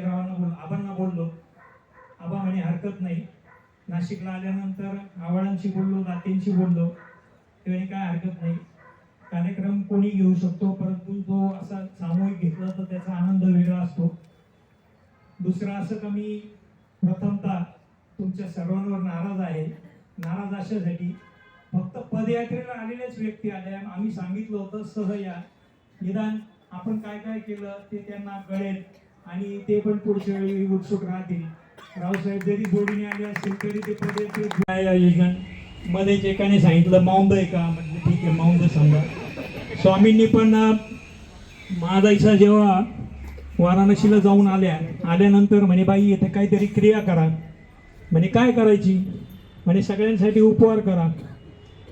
वहिनीरावांना बोल आबांना बोललो. आबा म्हणे हरकत नाही. नाशिकला आल्यानंतर आवाळांशी बोललो दातेंशी बोललो. त्यावेळी काय हरकत नाही. कार्यक्रम कोणी घेऊ शकतो परंतु तो असा सामूहिक घेतला तर त्याचा आनंद वेगळा असतो. दुसरं असं का मी प्रथमतः तुमच्या सर्वांवर नाराज आहे. नाराज अशासाठी फक्त पदयात्रेला आलेल्याच व्यक्ती आल्या. आम्ही सांगितलं होतं सह या. निदान आपण काय काय केलं ते त्यांना कळेल. आणि ते पण पुढच्या वेळी उत्सुक राहतील. रावसाहेब जरी जोडीने आले असतील तरी ते पदयात्रे मध्येच एकाने सांगितलं मौंद आहे का? म्हणजे ठीक आहे मौंद समजा स्वामींनी पण अं, महादाईचा जेव्हा वाराणसीला जाऊन आल्या आल्यानंतर म्हणे बाई इथे काहीतरी क्रिया करा. म्हणे काय करायची? म्हणे सगळ्यांसाठी उपवार करा.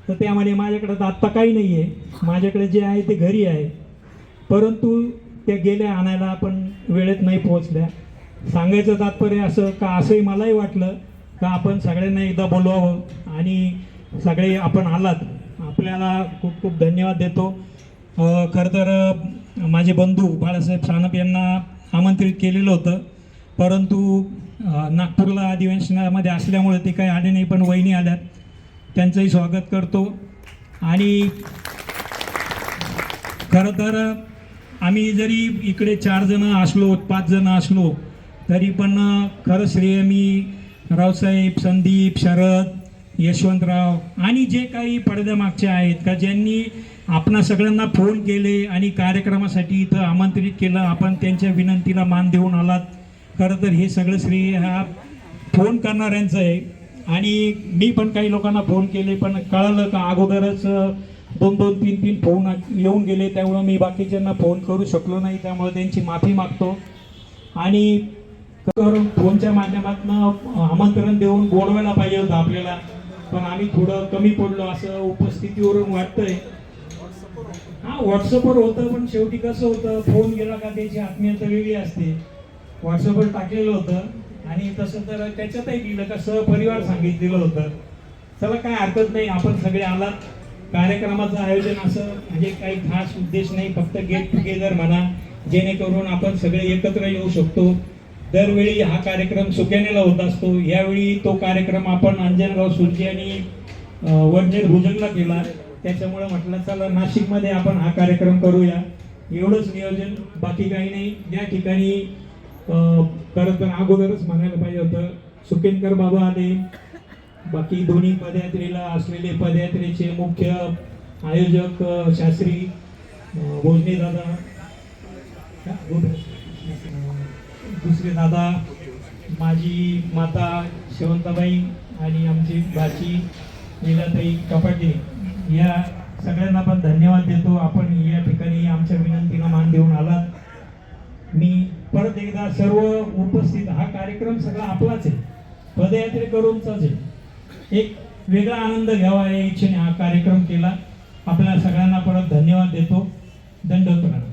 तर त्या म्हणे माझ्याकडे तर आत्ता काही नाही आहे माझ्याकडे जे आहे ते घरी आहे. परंतु त्या गेल्या आणायला आपण वेळेत नाही पोहोचल्या. सांगायचं तात्पर्य असं का असंही मलाही वाटलं का आपण सगळ्यांना एकदा बोलवावं आणि सगळे आपण आलात. आपल्याला खूप खूप धन्यवाद देतो. खरं तर माझे बंधू बाळासाहेब सानप यांना आमंत्रित केलेलं होतं. परंतु नागपूरला अधिवेशनामध्ये असल्यामुळे ते काही आले नाही पण वहिनी आल्यात. त्यांचंही स्वागत करतो. आणि खरं तर आम्ही जरी इकडे चार जण असलो पाच जण असलो तरी पण खरं श्रेय मी रावसाहेब संदीप शरद यशवंतराव आणि जे काही पडद्यामागचे आहेत का ज्यांनी आपणा सगळ्यांना फोन केले आणि कार्यक्रमासाठी इथं आमंत्रित केलं आपण त्यांच्या विनंतीला मान देऊन आलात. खरं तर हे सगळं श्रेय हा फोन करणाऱ्यांचं आहे. आणि मी पण काही लोकांना फोन केले पण कळलं का अगोदरच दोन दोन तीन तीन फोन येऊन गेले. त्यामुळं मी बाकीच्यांना फोन करू शकलो नाही. त्यामुळे त्यांची माफी मागतो. आणि करून फोनच्या माध्यमातून आमंत्रण देऊन बोलवायला पाहिजे होतं आपल्याला. पण आम्ही थोडं कमी पडलो असं उपस्थितीवरून वाटतंय. हा व्हॉट्सअपवर होतं पण शेवटी कसं होतं फोन गेला का त्याची आत्मीयता वेगळी असते. व्हॉट्सअपवर टाकलेलं होतं. आणि तसं तर त्याच्यातही लिहिलं का सहपरिवार सांगितलेलं होतं. चला काय हरकत नाही. आपण सगळे आलात. कार्यक्रमाचं आयोजन असं म्हणजे काही खास उद्देश नाही फक्त गेट टुगेदर म्हणा जेणेकरून आपण सगळे एकत्र येऊ शकतो. दरवेळी हा कार्यक्रम सुक्यानेला होत असतो. यावेळी तो कार्यक्रम आपण अंजनगाव सुरजी आणि वर्जेर भुजंगला केला. त्याच्यामुळे म्हटलं चला नाशिकमध्ये आपण हा कार्यक्रम करूया. एवढंच नियोजन बाकी काही नाही. या ठिकाणी खरं तर अगोदरच म्हणायला पाहिजे होतं सुकेनकर बाबा आले बाकी दोन्ही पदयात्रेला असलेले पदयात्रेचे मुख्य आयोजक शास्त्री भोजने दादा दुसरे दादा माझी माता शेवंताबाई आणि आमची भाची लीलाताई कपाटे या सगळ्यांना पण धन्यवाद देतो. आपण या ठिकाणी आमच्या विनंतीला मान देऊन आलात. मी परत एकदा सर्व उपस्थित हा कार्यक्रम सगळा आपलाच आहे. पदयात्रे करूनचाच आहे. एक वेगळा आनंद घ्यावा या इच्छेने हा कार्यक्रम केला. आपल्या सगळ्यांना परत धन्यवाद देतो. दंड प्रणाम